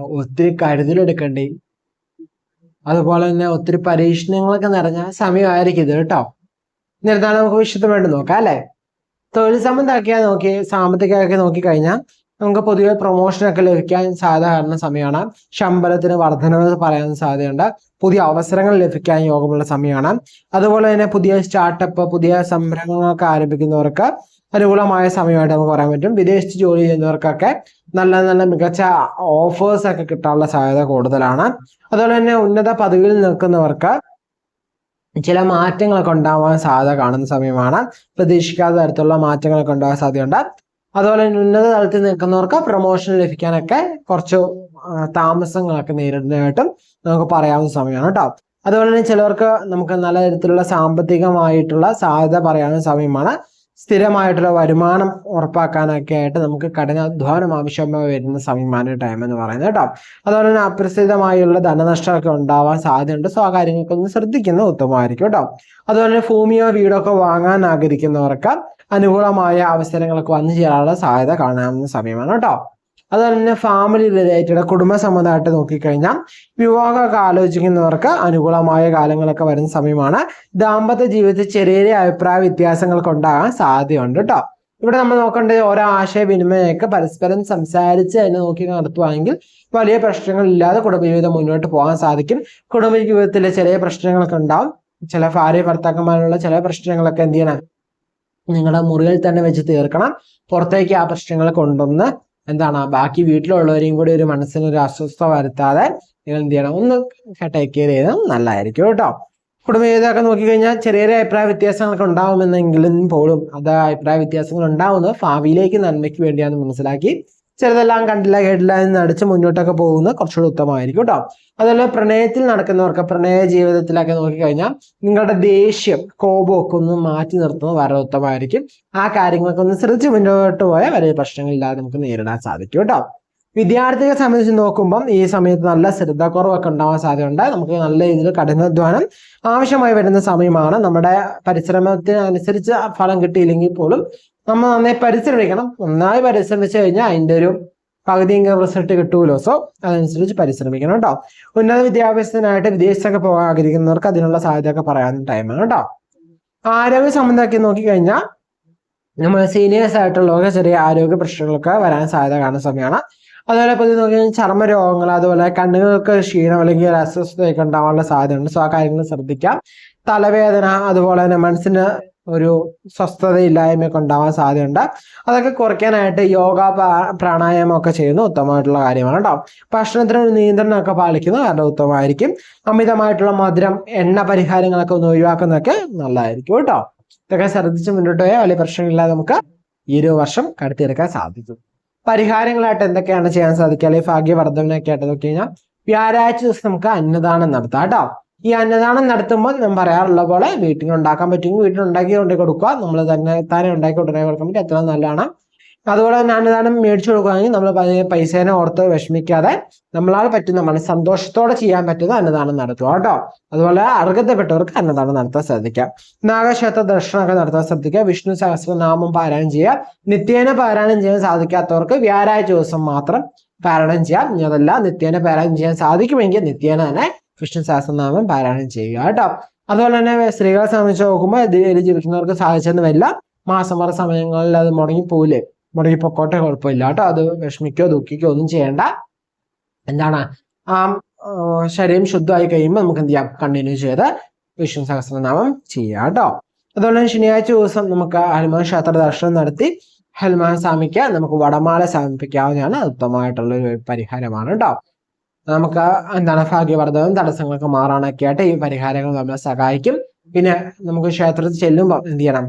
ഒത്തിരി കരുതലെടുക്കേണ്ടി അതുപോലെ തന്നെ ഒത്തിരി പരീക്ഷണങ്ങളൊക്കെ നിറഞ്ഞ സമയമായിരിക്കും ഇത് കേട്ടോ. എന്നിരുന്നാലും നമുക്ക് വിശദമായിട്ട് നോക്കാം അല്ലെ? തൊഴിൽ സംബന്ധമാക്കിയാൽ നോക്കി സാമ്പത്തികമൊക്കെ നോക്കിക്കഴിഞ്ഞാൽ നമുക്ക് പൊതുവെ പ്രൊമോഷനൊക്കെ ലഭിക്കാൻ സാധാരണ സമയമാണ്. ശമ്പളത്തിന് വർധനവ് പറയാൻ സാധ്യതയുണ്ട്. പുതിയ അവസരങ്ങൾ ലഭിക്കാൻ യോഗമുള്ള സമയമാണ്. അതുപോലെ തന്നെ പുതിയ സ്റ്റാർട്ടപ്പ് പുതിയ സംരംഭങ്ങളൊക്കെ ആരംഭിക്കുന്നവർക്ക് അനുകൂലമായ സമയമായിട്ട് നമുക്ക് പറയാൻ പറ്റും. വിദേശത്ത് ജോലി ചെയ്യുന്നവർക്കൊക്കെ നല്ല നല്ല മികച്ച ഓഫേഴ്സ് ഒക്കെ കിട്ടാനുള്ള സാധ്യത കൂടുതലാണ്. അതുപോലെ തന്നെ ഉന്നത പദവിയിൽ നിൽക്കുന്നവർക്ക് ചില മാറ്റങ്ങളൊക്കെ ഉണ്ടാവാൻ സാധ്യത കാണുന്ന സമയമാണ്. പ്രതീക്ഷിക്കാത്ത തരത്തിലുള്ള മാറ്റങ്ങളൊക്കെ ഉണ്ടാകാൻ സാധ്യതയുണ്ട്. അതുപോലെ തന്നെ ഉന്നത തലത്തിൽ നിൽക്കുന്നവർക്ക് പ്രൊമോഷൻ ലഭിക്കാനൊക്കെ കുറച്ച് താമസങ്ങളൊക്കെ നേരിടുന്നതായിട്ടും നമുക്ക് പറയാവുന്ന സമയമാണ് കേട്ടോ. അതുപോലെ തന്നെ ചിലവർക്ക് നമുക്ക് നല്ല തരത്തിലുള്ള സാമ്പത്തികമായിട്ടുള്ള സാധ്യത പറയാവുന്ന സമയമാണ്. സ്ഥിരമായിട്ടുള്ള വരുമാനം ഉറപ്പാക്കാനൊക്കെ ആയിട്ട് നമുക്ക് കഠിനാധ്വാനം ആവശ്യമായി വരുന്ന സമയമാണ് ടൈം എന്ന് പറയുന്നത് കേട്ടോ. അതുപോലെ തന്നെ അപ്രസിദ്ധമായുള്ള ധനനഷ്ടമൊക്കെ ഉണ്ടാവാൻ സാധ്യതയുണ്ട്. സോ ആ കാര്യങ്ങളൊക്കെ ഒന്ന് ശ്രദ്ധിക്കുന്നത് ഉത്തമമായിരിക്കും കേട്ടോ. അതുപോലെ തന്നെ ഭൂമിയോ വീടോ ഒക്കെ വാങ്ങാൻ ആഗ്രഹിക്കുന്നവർക്ക് അനുകൂലമായ അവസരങ്ങളൊക്കെ വന്നു ചേരാനുള്ള സാധ്യത കാണാവുന്ന സമയമാണ് കേട്ടോ. അതുപോലെ തന്നെ ഫാമിലി റിലേറ്റഡ് കുടുംബ സംബന്ധമായിട്ട് നോക്കിക്കഴിഞ്ഞാൽ വിവാഹമൊക്കെ ആലോചിക്കുന്നവർക്ക് അനുകൂലമായ കാലങ്ങളൊക്കെ വരുന്ന സമയമാണ്. ദാമ്പത്യ ജീവിതത്തിൽ ചെറിയ ചെറിയ അഭിപ്രായ വ്യത്യാസങ്ങൾക്ക് ഉണ്ടാകാൻ സാധ്യതയുണ്ട് കേട്ടോ. ഇവിടെ നമ്മൾ നോക്കേണ്ടത് ഓരോ ആശയവിനിമയമൊക്കെ പരസ്പരം സംസാരിച്ച് തന്നെ നോക്കി നടത്തുവാണെങ്കിൽ വലിയ പ്രശ്നങ്ങൾ ഇല്ലാതെ കുടുംബജീവിതം മുന്നോട്ട് പോകാൻ സാധിക്കും. കുടുംബജീവിതത്തിലെ ചെറിയ പ്രശ്നങ്ങളൊക്കെ ഉണ്ടാവും. ചില ഭാര്യ ഭർത്താക്കന്മാരുള്ള ചില പ്രശ്നങ്ങളൊക്കെ എന്ത് ചെയ്യണം? നിങ്ങളുടെ മുറിയിൽ തന്നെ വെച്ച് തീർക്കണം. പുറത്തേക്ക് ആ പ്രശ്നങ്ങൾ കൊണ്ടുവന്ന് എന്താണ്? ബാക്കി വീട്ടിലുള്ളവരെയും കൂടി ഒരു മനസ്സിന് ഒരു അസ്വസ്ഥത വരുത്താതെ നിങ്ങൾ എന്ത് ചെയ്യണം? ഒന്ന് ടേക്ക് കെയർ ചെയ്താൽ നല്ലതായിരിക്കും കേട്ടോ. കുടുംബജീവിതമൊക്കെ നോക്കിക്കഴിഞ്ഞാൽ ചെറിയ അഭിപ്രായ വ്യത്യാസങ്ങളൊക്കെ ഉണ്ടാവുമെന്നെങ്കിലും പോലും അത് അഭിപ്രായ വ്യത്യാസങ്ങൾ ഉണ്ടാവുന്നത് ഭാവിയിലേക്ക് നന്മയ്ക്ക് വേണ്ടിയാണെന്ന് മനസ്സിലാക്കി ചിലതെല്ലാം കണ്ടില്ല കേട്ടില്ല എന്ന് നടിച്ച് മുന്നോട്ടൊക്കെ പോകുന്നത് കുറച്ചുകൂടി ഉത്തമമായിരിക്കും കേട്ടോ അതുപോലെ പ്രണയത്തിൽ നടക്കുന്നവർക്ക് പ്രണയ ജീവിതത്തിലൊക്കെ നോക്കിക്കഴിഞ്ഞാൽ നിങ്ങളുടെ ദേഷ്യം കോപമൊക്കെ ഒന്ന് മാറ്റി നിർത്തുന്നത് വളരെ ഉത്തമമായിരിക്കും. ആ കാര്യങ്ങളൊക്കെ ഒന്ന് ശ്രദ്ധിച്ച് മുന്നോട്ട് പോയാൽ വലിയ പ്രശ്നങ്ങളില്ലാതെ നമുക്ക് നേരിടാൻ സാധിക്കും കേട്ടോ വിദ്യാർത്ഥികളെ സംബന്ധിച്ച് നോക്കുമ്പം ഈ സമയത്ത് നല്ല ശ്രദ്ധക്കുറവൊക്കെ ഉണ്ടാവാൻ സാധ്യതയുണ്ട്. നമുക്ക് നല്ല രീതിയിൽ കഠിനാധ്വാനം ആവശ്യമായി വരുന്ന സമയമാണ്. നമ്മുടെ പരിശ്രമത്തിനനുസരിച്ച് ഫലം കിട്ടിയില്ലെങ്കിൽ പോലും നമ്മൾ നന്നായി പരിശ്രമിക്കണം. നന്നായി പരിശ്രമിച്ചു കഴിഞ്ഞാൽ അതിന്റെ ഒരു പകുതിയെങ്കിലും റിസൾട്ട് കിട്ടുമല്ലോ സോ അതനുസരിച്ച് പരിശ്രമിക്കണം കേട്ടോ ഉന്നത വിദ്യാഭ്യാസത്തിനായിട്ട് വിദേശത്തൊക്കെ പോകാൻ ആഗ്രഹിക്കുന്നവർക്ക് അതിനുള്ള സാധ്യതയൊക്കെ പറയാൻ ടൈമാണ് കേട്ടോ ആരോഗ്യ സംബന്ധമാക്കി നോക്കിക്കഴിഞ്ഞാൽ നമ്മൾ സീനിയേഴ്സ് ആയിട്ടുള്ളവർക്ക് ചെറിയ ആരോഗ്യ പ്രശ്നങ്ങളൊക്കെ വരാൻ സാധ്യത കാണുന്ന സമയമാണ്. അതുപോലെ പൊതുവെ നോക്കി കഴിഞ്ഞാൽ ചർമ്മ രോഗങ്ങൾ അതുപോലെ കണ്ണുകൾക്ക് ക്ഷീണം അല്ലെങ്കിൽ അസ്വസ്ഥതയൊക്കെ ഉണ്ടാവാനുള്ള സാധ്യതയുണ്ട്. സോ ആ കാര്യങ്ങൾ ശ്രദ്ധിക്കാം. തലവേദന അതുപോലെ തന്നെ മനസ്സിന് ഒരു സ്വസ്ഥതയില്ലായ്മയൊക്കെ ഉണ്ടാവാൻ സാധ്യതയുണ്ട്. അതൊക്കെ കുറയ്ക്കാനായിട്ട് യോഗ പ്രാണായാമം ഒക്കെ ചെയ്യുന്നത് ഉത്തമമായിട്ടുള്ള കാര്യമാണ് കേട്ടോ. ഭക്ഷണത്തിന് ഒരു നിയന്ത്രണമൊക്കെ പാലിക്കുന്നത് കാരണം ഉത്തമമായിരിക്കും. അമിതമായിട്ടുള്ള മധുരം എണ്ണ പരിഹാരങ്ങളൊക്കെ ഒന്ന് ഒഴിവാക്കുന്നതൊക്കെ നല്ലതായിരിക്കും കേട്ടോ. ഇതൊക്കെ ശ്രദ്ധിച്ച് മുന്നോട്ട് പോയാൽ വലിയ പ്രശ്നങ്ങളില്ലാതെ നമുക്ക് ഈ ഒരു വർഷം കടത്തിയെടുക്കാൻ സാധിക്കും. പരിഹാരങ്ങളായിട്ട് എന്തൊക്കെയാണ് ചെയ്യാൻ സാധിക്കുക? അല്ലെങ്കിൽ ഭാഗ്യവർദ്ധനൊക്കെ ആയിട്ട് നോക്കി കഴിഞ്ഞാൽ വ്യാഴാഴ്ച ദിവസം നമുക്ക് അന്നദാനം നടത്താം കേട്ടോ. ഈ അന്നദാനം നടത്തുമ്പോൾ ഞാൻ പറയാറുള്ള പോലെ വീട്ടിൽ ഉണ്ടാക്കാൻ പറ്റുമെങ്കിൽ വീട്ടിൽ ഉണ്ടാക്കി കൊണ്ടു കൊടുക്കുക. നമ്മൾ തന്നെ താനെ ഉണ്ടാക്കി കൊണ്ടുവരാൻ കൊടുക്കാൻ പറ്റും. അത്ര നല്ലതാണ്. അതുപോലെ തന്നെ അന്നദാനം മേടിച്ചു കൊടുക്കുകയാണെങ്കിൽ നമ്മൾ പൈസേനെ ഓർത്ത് വിഷമിക്കാതെ നമ്മളാൽ പറ്റുന്ന മനസ്സന്തോഷത്തോടെ ചെയ്യാൻ പറ്റുന്ന അന്നദാനം നടത്തുക കേട്ടോ. അതുപോലെ അർഹതപ്പെട്ടവർക്ക് അന്നദാനം നടത്താൻ ശ്രദ്ധിക്കാം നാഗക്ഷേത്ര ദർശനമൊക്കെ നടത്താൻ ശ്രദ്ധിക്കുക. വിഷ്ണു സഹസ്രനാമം പാരായണം ചെയ്യുക. നിത്യേന പാരായണം ചെയ്യാൻ സാധിക്കാത്തവർക്ക് വ്യാഴാഴ്ച ദിവസം മാത്രം പാരായണം ചെയ്യാം. ഇനി അതല്ല നിത്യേന പാരായണം ചെയ്യാൻ സാധിക്കുമെങ്കിൽ നിത്യേന തന്നെ വിഷ്ണു സഹസ്രനാമം പാരായണം ചെയ്യുക കേട്ടോ. അതുപോലെ തന്നെ സ്ത്രീകളെ സംബന്ധിച്ച് നോക്കുമ്പോൾ ഇതിൽ ജീവിക്കുന്നവർക്ക് സാധിച്ചെന്ന് വരില്ല. മാസം വറ സമയങ്ങളിൽ അത് മുടങ്ങി പോവില്ലേ മുടങ്ങി പൊക്കോട്ടെ കുഴപ്പമില്ല കേട്ടോ. അത് വിഷമിക്കോ ദുഃഖിക്കോ ഒന്നും ചെയ്യേണ്ട. എന്താണ്? ആ, ശരീരം ശുദ്ധമായി കഴിയുമ്പോൾ നമുക്ക് എന്ത് ചെയ്യാം? കണ്ടിന്യൂ ചെയ്ത് വിഷ്ണു സഹസ്രനാമം ചെയ്യാം കേട്ടോ. അതുപോലെ തന്നെ ശനിയാഴ്ച ദിവസം നമുക്ക് ഹനുമാൻ ക്ഷേത്ര ദർശനം നടത്തി ഹനുമാൻ സ്വാമിക്ക് നമുക്ക് വടമാല സമർപ്പിക്കാവുന്നതാണ്. ഉത്തമമായിട്ടുള്ള ഒരു പരിഹാരമാണ് കേട്ടോ. നമുക്ക് എന്താണ് ഭാഗ്യവർദ്ധവും തടസ്സങ്ങളൊക്കെ മാറാനൊക്കെ ആയിട്ട് ഈ പരിഹാരങ്ങൾ നമ്മളെ സഹായിക്കും. പിന്നെ നമുക്ക് ക്ഷേത്രത്തിൽ ചെല്ലുമ്പോൾ എന്ത് ചെയ്യണം?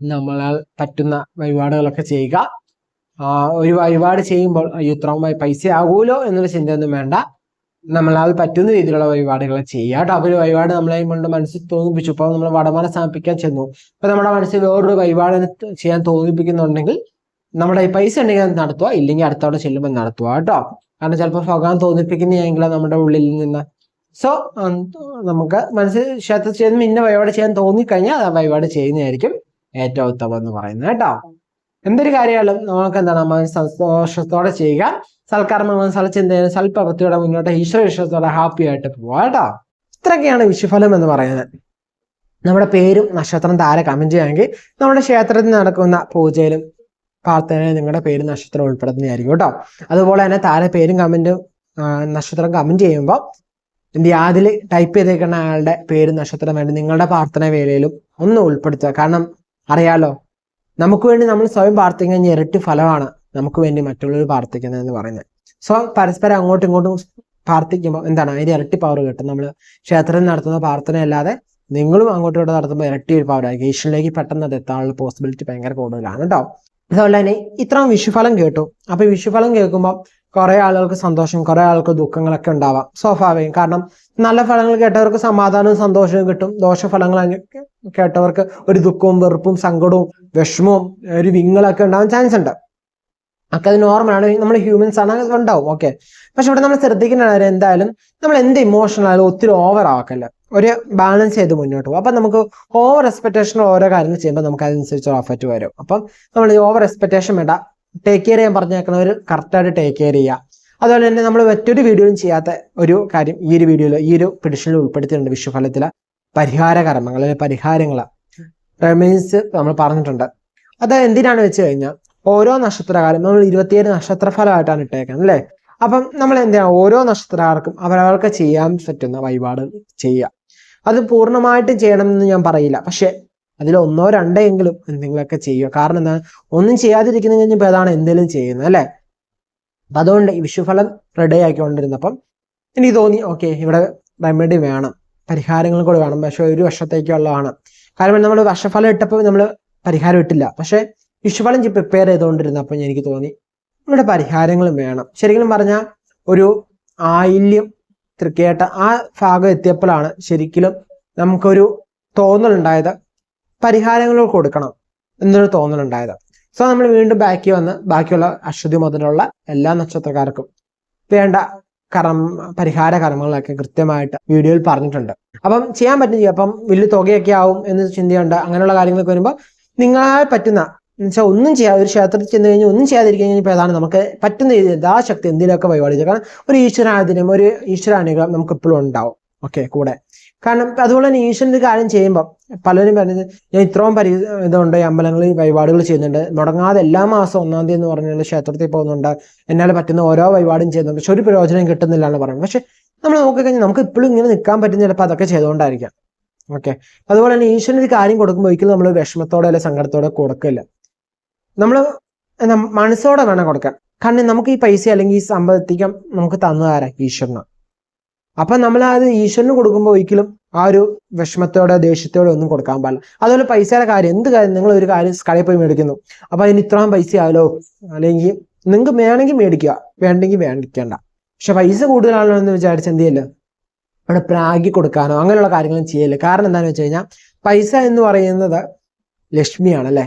നമ്മളാൽ പറ്റുന്ന വഴിപാടുകളൊക്കെ ചെയ്യുക. ഒരു വഴിപാട് ചെയ്യുമ്പോൾ അയ്യോ പൈസ ആകുമല്ലോ എന്നുള്ള ചിന്തയൊന്നും വേണ്ട. നമ്മളാൽ പറ്റുന്ന രീതിയിലുള്ള വഴിപാടുകൾ ചെയ്യുക കേട്ടോ. ഒരു വഴിപാട് നമ്മളെ കൊണ്ട് മനസ്സിൽ തോന്നിപ്പിച്ചു. ഇപ്പോൾ നമ്മൾ വടമാല സമർപ്പിക്കാൻ ചെന്നു. ഇപ്പൊ നമ്മുടെ മനസ്സിൽ വേറൊരു വഴിപാട് ചെയ്യാൻ തോന്നിപ്പിക്കുന്നുണ്ടെങ്കിൽ നമ്മുടെ പൈസ ഉണ്ടെങ്കിൽ നടത്തുക. ഇല്ലെങ്കിൽ അടുത്തവിടെ ചെല്ലുമ്പോൾ നടത്തുക കേട്ടോ. കാരണം ചിലപ്പോൾ ഭഗവാൻ തോന്നിപ്പിക്കുന്നെങ്കിൽ നമ്മുടെ ഉള്ളിൽ നിന്ന്. സോ നമുക്ക് മനസ്സിൽ ക്ഷേത്രത്തിൽ ചെയ്യുന്ന ഇന്ന വഴിപാട് ചെയ്യാൻ തോന്നിക്കഴിഞ്ഞാൽ ആ വഴിപാട് ചെയ്യുന്നതായിരിക്കും ഏറ്റവും ഉത്തമം എന്ന് പറയുന്നത് കേട്ടോ. എന്തൊരു കാര്യമായാലും നമുക്ക് എന്താണ് മനസ്സ് സന്തോഷത്തോടെ ചെയ്യുക. സൽക്കർമ്മങ്ങളും സൽചിന്തയും സൽപ്രവൃത്തിയോടെ മുന്നോട്ട് ഈശ്വര വിശ്വാസത്തോടെ ഹാപ്പി ആയിട്ട് പോവാ കേട്ടോ. ഇത്രയൊക്കെയാണ് വിഷുഫലം എന്ന് പറയുന്നത്. നമ്മുടെ പേരും നക്ഷത്രം താരെ കമന്റ് ചെയ്യുകയാണെങ്കിൽ നമ്മുടെ ക്ഷേത്രത്തിൽ നടക്കുന്ന പൂജയിലും പ്രാർത്ഥനയിലും നിങ്ങളുടെ പേര് നക്ഷത്രം ഉൾപ്പെടുന്നതായിരിക്കും കേട്ടോ. അതുപോലെ തന്നെ താരെ പേരും കമന്റും നക്ഷത്രം കമന്റ് ചെയ്യുമ്പോൾ എന്ത് അതിൽ ടൈപ്പ് ചെയ്തേക്കുന്ന ആളുടെ പേര് നക്ഷത്രം വേണ്ടി നിങ്ങളുടെ പ്രാർത്ഥന വേലയിലും ഒന്ന് ഉൾപ്പെടുത്തുക. കാരണം അറിയാലോ നമുക്ക് വേണ്ടി നമ്മൾ സ്വയം പ്രാർത്ഥിക്കുന്ന ഇരട്ടി ഫലമാണ് നമുക്ക് വേണ്ടി മറ്റുള്ളവർ പ്രാർത്ഥിക്കുന്നത് എന്ന് പറയുന്നത്. സോ പരസ്പരം അങ്ങോട്ടും ഇങ്ങോട്ടും പ്രാർത്ഥിക്കുമ്പോൾ എന്താണ്? അതിന് ഇരട്ടി പവർ കിട്ടും. നമ്മൾ ക്ഷേത്രത്തിൽ നടത്തുന്ന പ്രാർത്ഥന അല്ലാതെ നിങ്ങളും അങ്ങോട്ടും ഇങ്ങോട്ടും നടത്തുമ്പോൾ ഇരട്ടി ഒരു പവർ ആയിരിക്കും. ഈശ്വരനിലേക്ക് പെട്ടെന്ന് അത് എത്താനുള്ള പോസിബിലിറ്റി ഭയങ്കര കൂടുതലാണ് കേട്ടോ. അതുപോലെ തന്നെ ഇത്രയും വിഷുഫലം കേട്ടു. അപ്പൊ വിഷുഫലം കേൾക്കുമ്പോൾ കുറെ ആളുകൾക്ക് സന്തോഷം കുറെ ആൾക്ക് ദുഃഖങ്ങളൊക്കെ ഉണ്ടാവാം സ്വാഭാവികം. കാരണം നല്ല ഫലങ്ങൾ കേട്ടവർക്ക് സമാധാനവും സന്തോഷവും കിട്ടും. ദോഷഫലങ്ങൾ കേട്ടവർക്ക് ഒരു ദുഃഖവും വെറുപ്പും സങ്കടവും വിഷമവും ഒരു വിങ്ങളൊക്കെ ഉണ്ടാവാൻ ചാൻസ് ഉണ്ട്. ഒക്കെ അത് നോർമലാണ് നമ്മൾ ഹ്യൂമൻസ് ആണ് ഉണ്ടാവും ഓക്കെ പക്ഷെ ഇവിടെ നമ്മൾ ശ്രദ്ധിക്കുന്ന കാര്യം എന്തായാലും നമ്മൾ എന്ത് ഇമോഷണൽ ആയാലും ഒത്തിരി ഓവർ ആക്കല്ല ഒരു ബാലൻസ് ചെയ്ത് മുന്നോട്ട് പോകും. അപ്പം നമുക്ക് ഓവർ എക്സ്പെക്ടേഷൻ ഓരോ കാര്യങ്ങൾ ചെയ്യുമ്പോൾ നമുക്ക് അതനുസരിച്ച് എഫക്റ്റ് വരും. അപ്പം നമ്മൾ ഈ ഓവർ എക്സ്പെക്ടേഷൻ വേണ്ട. ടേക്ക് കെയർ ചെയ്യാൻ പറഞ്ഞേക്കുന്നവർ കറക്റ്റായിട്ട് ടേക്ക് കെയർ ചെയ്യുക. അതുപോലെ തന്നെ നമ്മൾ മറ്റൊരു വീഡിയോയും ചെയ്യാത്ത ഒരു കാര്യം ഈ ഒരു വീഡിയോയിൽ ഈ ഒരു പിടിഷനിൽ ഉൾപ്പെടുത്തിയിട്ടുണ്ട് വിഷുഫലത്തിലെ പരിഹാര കർമ്മങ്ങൾ അല്ലെങ്കിൽ പരിഹാരങ്ങൾ റെമീൻസ് നമ്മൾ പറഞ്ഞിട്ടുണ്ട്. അത് എന്തിനാണ് വെച്ച് കഴിഞ്ഞാൽ ഓരോ നക്ഷത്രകാലം നമ്മൾ ഇരുപത്തിയേഴ് നക്ഷത്രഫലമായിട്ടാണ് ഇട്ടേക്കുന്നത് അല്ലേ? അപ്പം നമ്മൾ എന്തിനാണ് ഓരോ നക്ഷത്രക്കാർക്കും അവരവർക്ക് ചെയ്യാൻ പറ്റുന്ന വഴിപാട് ചെയ്യുക. അത് പൂർണമായിട്ടും ചെയ്യണമെന്ന് ഞാൻ പറയില്ല. പക്ഷെ അതിൽ ഒന്നോ രണ്ടോ എങ്കിലും എന്തെങ്കിലുമൊക്കെ ചെയ്യുക. കാരണം എന്താ? ഒന്നും ചെയ്യാതിരിക്കുന്ന കഴിഞ്ഞപ്പോൾ അതാണ് എന്തെങ്കിലും ചെയ്യുന്നത് അല്ലേ? അപ്പൊ അതുകൊണ്ട് ഈ വിഷുഫലം റെഡി ആക്കിക്കൊണ്ടിരുന്നപ്പം എനിക്ക് തോന്നി ഓക്കെ ഇവിടെ റെമഡി വേണം. പരിഹാരങ്ങൾ കൂടെ വേണം. പക്ഷെ ഒരു വർഷത്തേക്കുള്ളതാണ്. കാരണം നമ്മൾ വർഷഫലം ഇട്ടപ്പോൾ നമ്മൾ പരിഹാരം ഇട്ടില്ല. പക്ഷെ വിഷുഫലം പ്രിപ്പയർ ചെയ്തുകൊണ്ടിരുന്നപ്പോൾ എനിക്ക് തോന്നി ഇവിടെ പരിഹാരങ്ങളും വേണം. ശരിക്കും പറഞ്ഞാൽ ഒരു ആയില്യം തൃക്കേട്ട ആ ഭാഗം എത്തിയപ്പോഴാണ് ശരിക്കും നമുക്കൊരു തോന്നലുണ്ടായത്. പരിഹാരങ്ങൾ കൊടുക്കണം എന്നൊരു തോന്നലുണ്ടായത്. സോ നമ്മൾ വീണ്ടും ബാക്കി വന്ന് ബാക്കിയുള്ള അശ്വതി മുതലുള്ള എല്ലാ നക്ഷത്രക്കാർക്കും വേണ്ട കർമ്മ പരിഹാര കർമ്മങ്ങളൊക്കെ കൃത്യമായിട്ട് വീഡിയോയിൽ പറഞ്ഞിട്ടുണ്ട്. അപ്പം ചെയ്യാൻ പറ്റും അപ്പം വലിയ തുകയൊക്കെ ആവും എന്ന് ചിന്തയുണ്ട് അങ്ങനെയുള്ള കാര്യങ്ങളൊക്കെ വരുമ്പോൾ നിങ്ങളാൽ പറ്റുന്ന എന്നുവെച്ചാൽ ഒന്നും ചെയ്യാതെ ഒരു ക്ഷേത്രത്തിൽ ചെന്ന് കഴിഞ്ഞാൽ ഒന്നും ചെയ്യാതിരിക്കാൻ കഴിഞ്ഞാൽ അതാണ് നമുക്ക് പറ്റുന്ന രീതിയിൽ ശക്തി എന്തിനൊക്കെ പരിപാടി ചെയ്യുക കാരണം ഒരു ഈശ്വരാധീനം ഒരു ഈശ്വരാനുഗ്രഹം നമുക്ക് എപ്പോഴും ഉണ്ടാവും. ഓക്കെ കൂടെ. കാരണം അതുപോലെ തന്നെ ഈശ്വരന്റെ കാര്യം ചെയ്യുമ്പോൾ പലരും പറഞ്ഞത് ഞാൻ ഇത്രയും പരി ഇതുണ്ട് അമ്പലങ്ങളിൽ വഴിപാടുകൾ ചെയ്യുന്നുണ്ട്. മുടങ്ങാതെ എല്ലാ മാസം ഒന്നാം തീയതി എന്ന് പറഞ്ഞാൽ ക്ഷേത്രത്തിൽ പോകുന്നുണ്ട്. എന്നാൽ പറ്റുന്ന ഓരോ വഴിപാടും ചെയ്യുന്നുണ്ട്. പക്ഷെ ഒരു പ്രയോജനം കിട്ടുന്നില്ല എന്ന് പറയുന്നത് പക്ഷെ നമ്മൾ നോക്കിക്കഴിഞ്ഞാൽ നമുക്ക് ഇപ്പോഴും ഇങ്ങനെ നിൽക്കാൻ പറ്റുന്ന ചിലപ്പോൾ അതൊക്കെ ചെയ്തുകൊണ്ടായിരിക്കാം. ഓക്കെ. അതുപോലെ തന്നെ ഈശ്വരന്റെ കാര്യം കൊടുക്കുമ്പോൾ ഒരിക്കലും നമ്മൾ വിഷമത്തോടെ അല്ലെങ്കിൽ സങ്കടത്തോടെ കൊടുക്കില്ല. നമ്മൾ മനസ്സോടെ വേണം കൊടുക്കാൻ. കാരണം നമുക്ക് ഈ പൈസ അല്ലെങ്കിൽ ഈ സമ്പത്തിക്കം നമുക്ക് തന്നതാരാ ഈശ്വരനാണ് അപ്പൊ നമ്മൾ അത് ഈശ്വരന് കൊടുക്കുമ്പോൾ ഒരിക്കലും ആ ഒരു വിഷമത്തോടെ ദേഷ്യത്തോടെ ഒന്നും കൊടുക്കാൻ പാടില്ല. അതുപോലെ പൈസയുടെ കാര്യം എന്ത് കാര്യം? നിങ്ങൾ ഒരു കാര്യം കടയിൽ പോയി മേടിക്കുന്നു. അപ്പൊ അതിന് ഇത്രയും പൈസ ആയാലോ? അല്ലെങ്കിൽ നിങ്ങൾക്ക് വേണമെങ്കിൽ മേടിക്കുക. വേണ്ടെങ്കിൽ വേണ്ടിക്കേണ്ട. പക്ഷെ പൈസ കൂടുതലാണല്ലോ എന്ന് വിചാരിച്ച് എന്ത് ചെയ്യല്ലോ അവിടെ പ്രാഗി കൊടുക്കാനോ അങ്ങനെയുള്ള കാര്യങ്ങളും ചെയ്യല്ലേ കാരണം എന്താണെന്ന് വെച്ച് കഴിഞ്ഞാൽ പൈസ എന്ന് പറയുന്നത് ലക്ഷ്മിയാണ് അല്ലെ